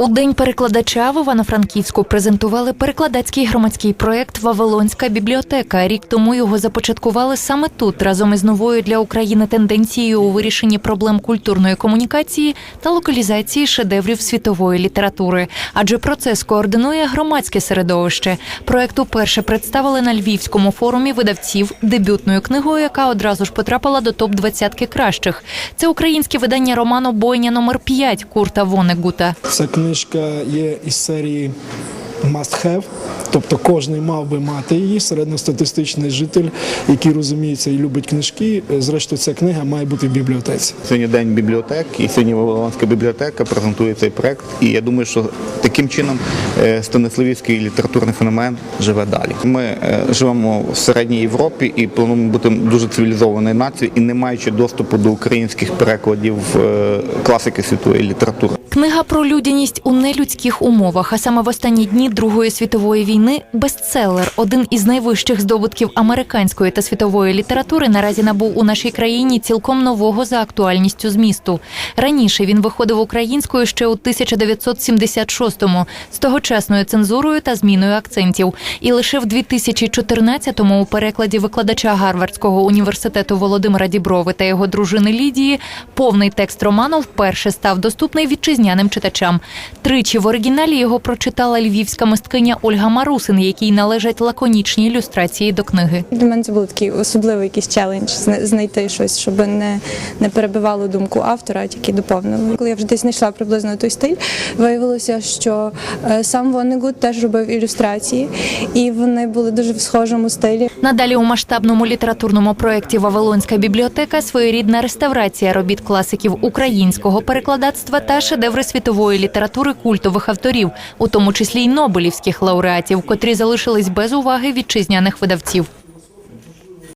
У день перекладача в Івано-Франківську презентували перекладацький громадський проєкт Вавилонська бібліотека. Рік тому його започаткували саме тут, разом із новою для України тенденцією у вирішенні проблем культурної комунікації та локалізації шедеврів світової літератури. Адже процес координує громадське середовище. Проект уперше представили на Львівському форумі видавців дебютною книгою, яка одразу ж потрапила до топ 20 кращих. Це українське видання роману Бойня номер 5 Курта Вонегута. Ця книжка є із серії Must Have, тобто кожен мав би мати її, середньостатистичний житель, який розуміється і любить книжки. Зрештою, ця книга має бути в бібліотеці. Сьогодні день бібліотек, і сьогодні Вавилонська бібліотека презентує цей проект. І я думаю, що таким чином е, станиславівський літературний феномен живе далі. Ми е, живемо в середній Європі і плануємо бути дуже цивілізованою нацією, і не маючи доступу до українських перекладів е, класики світової літератури. Книга про людяність у нелюдських умовах, а саме в останні дні Другої світової війни бестселер, один із найвищих здобутків американської та світової літератури, наразі набув у нашій країні цілком нового за актуальністю змісту. Раніше він виходив українською ще у 1976-му з тогочасною цензурою та зміною акцентів. І лише в 2014-му у перекладі викладача Гарвардського університету Володимира Діброви та його дружини Лідії повний текст роману вперше став доступний вітчизняним читачам. Тричі в оригіналі його прочитала львівська мисткиня Ольга Марусин, якій належать лаконічні ілюстрації до книги. Для мене це був такий особливий якийсь челендж зна- знайти щось, щоб не, не перебивало думку автора, а тільки доповнило. Коли я вже десь знайшла приблизно той стиль, виявилося, що е, сам Воннегуд теж робив ілюстрації, і вони були дуже в схожому стилі. Надалі у масштабному літературному проєкті Вавилонська бібліотека своєрідна реставрація робіт класиків українського перекладацтва та шедеври світової літератури культових авторів, у тому числі й нобелівських лауреатів, котрі залишились без уваги вітчизняних видавців.